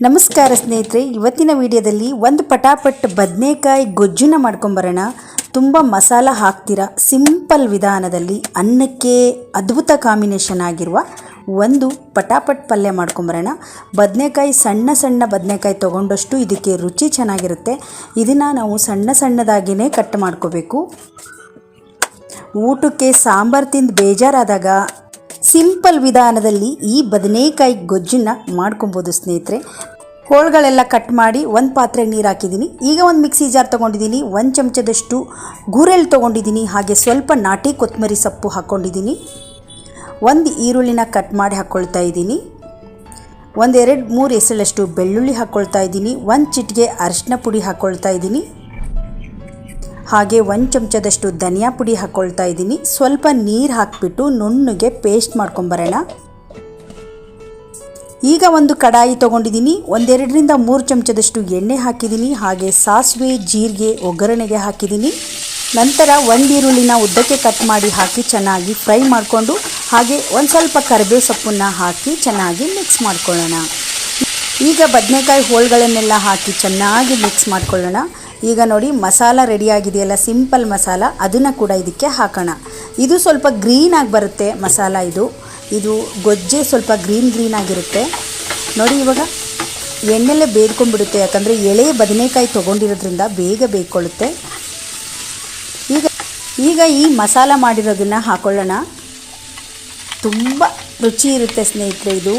ನಮಸ್ಕಾರ ಸ್ನೇಹಿತರೆ, ಇವತ್ತಿನ ವಿಡಿಯೋದಲ್ಲಿ ಒಂದು ಪಟಾಪಟ್ ಬದನೆಕಾಯಿ ಗೊಜ್ಜುನ ಮಾಡ್ಕೊಂಬರೋಣ. ತುಂಬ ಮಸಾಲ ಹಾಕ್ತೀರಾ? ಸಿಂಪಲ್ ವಿಧಾನದಲ್ಲಿ ಅನ್ನಕ್ಕೆ ಅದ್ಭುತ ಕಾಂಬಿನೇಷನ್ ಆಗಿರುವ ಒಂದು ಪಟಾಪಟ್ ಪಲ್ಯ ಮಾಡ್ಕೊಂಬರೋಣ. ಬದನೆಕಾಯಿ ಸಣ್ಣ ಸಣ್ಣ ಬದನೆಕಾಯಿ ತೊಗೊಂಡಷ್ಟು ಇದಕ್ಕೆ ರುಚಿ ಚೆನ್ನಾಗಿರುತ್ತೆ. ಇದನ್ನು ನಾವು ಸಣ್ಣ ಸಣ್ಣದಾಗಿಯೇ ಕಟ್ ಮಾಡ್ಕೋಬೇಕು. ಊಟಕ್ಕೆ ಸಾಂಬಾರು ತಿಂದು ಬೇಜಾರಾದಾಗ ಸಿಂಪಲ್ ವಿಧಾನದಲ್ಲಿ ಈ ಬದನೆಕಾಯಿ ಗೊಜ್ಜನ್ನ ಮಾಡ್ಕೊಬೋದು ಸ್ನೇಹಿತರೆ. ಹೋಳುಗಳೆಲ್ಲ ಕಟ್ ಮಾಡಿ ಒಂದು ಪಾತ್ರೆಗೆ ನೀರು ಹಾಕಿದ್ದೀನಿ. ಈಗ ಒಂದು ಮಿಕ್ಸಿ ಜಾರ್ ತೊಗೊಂಡಿದ್ದೀನಿ. ಒಂದು ಚಮಚದಷ್ಟು ಗುರೆಳ್ ತೊಗೊಂಡಿದ್ದೀನಿ. ಹಾಗೆ ಸ್ವಲ್ಪ ನಾಟಿ ಕೊತ್ತಂಬರಿ ಸೊಪ್ಪು ಹಾಕ್ಕೊಂಡಿದ್ದೀನಿ ಒಂದು ಈರುಳ್ಳಿನ ಕಟ್ ಮಾಡಿ ಹಾಕ್ಕೊಳ್ತಾ ಇದ್ದೀನಿ. ಒಂದೆರಡು ಮೂರು ಎಸಳಷ್ಟು ಬೆಳ್ಳುಳ್ಳಿ ಹಾಕ್ಕೊಳ್ತಾ ಇದ್ದೀನಿ. ಒಂದು ಚಿಟಿಗೆ ಅರಿಶಿನ ಪುಡಿ ಹಾಕ್ಕೊಳ್ತಾ ಇದ್ದೀನಿ. ಹಾಗೆ ಒಂದು ಚಮಚದಷ್ಟು ಧನಿಯಾ ಪುಡಿ ಹಾಕ್ಕೊಳ್ತಾ ಇದ್ದೀನಿ. ಸ್ವಲ್ಪ ನೀರು ಹಾಕಿಬಿಟ್ಟು ನುಣ್ಣಗೆ ಪೇಸ್ಟ್ ಮಾಡ್ಕೊಂಬರೋಣ. ಈಗ ಒಂದು ಕಡಾಯಿ ತೊಗೊಂಡಿದ್ದೀನಿ. ಒಂದೆರಡರಿಂದ ಮೂರು ಚಮಚದಷ್ಟು ಎಣ್ಣೆ ಹಾಕಿದ್ದೀನಿ. ಹಾಗೆ ಸಾಸಿವೆ, ಜೀರಿಗೆ, ಒಗ್ಗರಣೆಗೆ ಹಾಕಿದ್ದೀನಿ. ನಂತರ ಒಂದು ಈರುಳ್ಳಿನ ಉದ್ದಕ್ಕೆ ಕಟ್ ಮಾಡಿ ಹಾಕಿ ಚೆನ್ನಾಗಿ ಫ್ರೈ ಮಾಡಿಕೊಂಡು, ಹಾಗೆ ಒಂದು ಸ್ವಲ್ಪ ಕರಿಬೇವು ಸೊಪ್ಪನ್ನು ಹಾಕಿ ಚೆನ್ನಾಗಿ ಮಿಕ್ಸ್ ಮಾಡ್ಕೊಳ್ಳೋಣ. ಈಗ ಬದನೆಕಾಯಿ ಹೋಳುಗಳನ್ನೆಲ್ಲ ಹಾಕಿ ಚೆನ್ನಾಗಿ ಮಿಕ್ಸ್ ಮಾಡ್ಕೊಳ್ಳೋಣ. ಈಗ ನೋಡಿ, ಮಸಾಲ ರೆಡಿ ಆಗಿದೆಯಲ್ಲ ಸಿಂಪಲ್ ಮಸಾಲ, ಅದನ್ನು ಕೂಡ ಇದಕ್ಕೆ ಹಾಕೋಣ. ಇದು ಸ್ವಲ್ಪ ಗ್ರೀನ್ ಆಗಿ ಬರುತ್ತೆ ಮಸಾಲ ಇದು. ಇದು ಗೊಜ್ಜೆ ಸ್ವಲ್ಪ ಗ್ರೀನ್ ಗ್ರೀನ್ ಆಗಿರುತ್ತೆ. ನೋಡಿ ಇವಾಗ, ಎಣ್ಣೆಲ್ಲೇ ಬೇಯ್ಕೊಂಡ್ಬಿಡುತ್ತೆ ಯಾಕಂದರೆ ಎಳೆ ಬದನೆಕಾಯಿ ತೊಗೊಂಡಿರೋದ್ರಿಂದ ಬೇಗ ಬೇಯ್ಕೊಳ್ಳುತ್ತೆ ಈಗ ಈಗ ಈ ಮಸಾಲ ಮಾಡಿರೋದನ್ನು ಹಾಕೊಳ್ಳೋಣ. ತುಂಬ ರುಚಿ ಇರುತ್ತೆ ಸ್ನೇಹಿತರೆ ಇದು.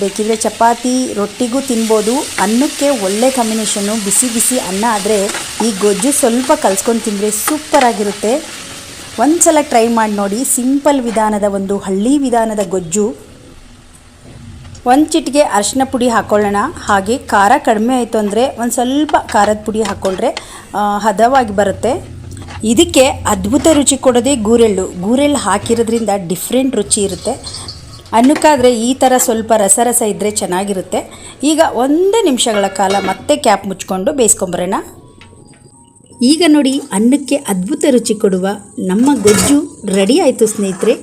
ಬೇಕಿದ್ರೆ ಚಪಾತಿ, ರೊಟ್ಟಿಗೂ ತಿನ್ಬೋದು. ಅನ್ನಕ್ಕೆ ಒಳ್ಳೆ ಕಾಂಬಿನೇಷನ್ನು ಬಿಸಿ ಬಿಸಿ ಅನ್ನ ಆದರೆ ಈ ಗೊಜ್ಜು ಸ್ವಲ್ಪ ಕಲ್ಸ್ಕೊಂಡು ತಿಂದರೆ ಸೂಪರಾಗಿರುತ್ತೆ ಒಂದು ಸಲ ಟ್ರೈ ಮಾಡಿ ನೋಡಿ. ಸಿಂಪಲ್ ವಿಧಾನದ ಒಂದು ಹಳ್ಳಿ ವಿಧಾನದ ಗೊಜ್ಜು. ಒಂದು ಚಿಟಿಗೆ ಅರಿಶಿನ ಪುಡಿ ಹಾಕ್ಕೊಳ್ಳೋಣ ಹಾಗೆ ಖಾರ ಕಡಿಮೆ ಆಯಿತು ಅಂದರೆ ಒಂದು ಸ್ವಲ್ಪ ಖಾರದ ಪುಡಿ ಹಾಕ್ಕೊಂಡ್ರೆ ಹದವಾಗಿ ಬರುತ್ತೆ. ಇದಕ್ಕೆ ಅದ್ಭುತ ರುಚಿ ಕೊಡೋದೇ ಗೂರೆಳ್ಳು. ಗೂರೆಳ್ಳು ಹಾಕಿರೋದ್ರಿಂದ ಡಿಫ್ರೆಂಟ್ ರುಚಿ ಇರುತ್ತೆ. ಅನ್ನಕ್ಕಾದರೆ ಈ ಥರ ಸ್ವಲ್ಪ ರಸರಸ ರಸ ಇದ್ದರೆ ಚೆನ್ನಾಗಿರುತ್ತೆ. ಈಗ ಒಂದೇ ನಿಮಿಷಗಳ ಕಾಲ ಮತ್ತೆ ಕ್ಯಾಪ್ ಮುಚ್ಕೊಂಡು ಬೇಯಿಸ್ಕೊಂಬರೋಣ. ಈಗ ನೋಡಿ ಅನ್ನಕ್ಕೆ ಅದ್ಭುತ ರುಚಿ ಕೊಡುವ ನಮ್ಮ ಗೊಜ್ಜು ರೆಡಿ ಆಯಿತು ಸ್ನೇಹಿತರೆ.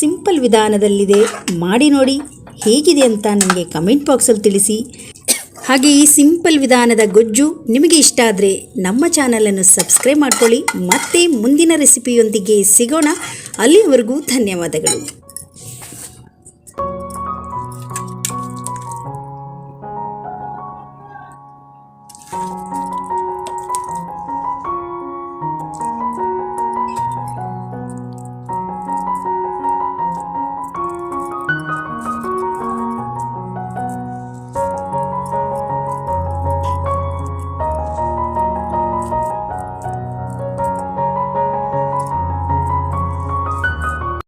ಸಿಂಪಲ್ ವಿಧಾನದಲ್ಲಿದೆ. ಮಾಡಿ ನೋಡಿ ಹೇಗಿದೆ ಅಂತ ನನಗೆ ಕಮೆಂಟ್ ಬಾಕ್ಸಲ್ಲಿ ತಿಳಿಸಿ. ಹಾಗೆ ಈ ಸಿಂಪಲ್ ವಿಧಾನದ ಗೊಜ್ಜು ನಿಮಗೆ ಇಷ್ಟ ಆದರೆ ನಮ್ಮ ಚಾನಲನ್ನು ಸಬ್ಸ್ಕ್ರೈಬ್ ಮಾಡ್ಕೊಳ್ಳಿ. ಮತ್ತೆ ಮುಂದಿನ ರೆಸಿಪಿಯೊಂದಿಗೆ ಸಿಗೋಣ. ಅಲ್ಲಿವರೆಗೂ ಧನ್ಯವಾದಗಳು.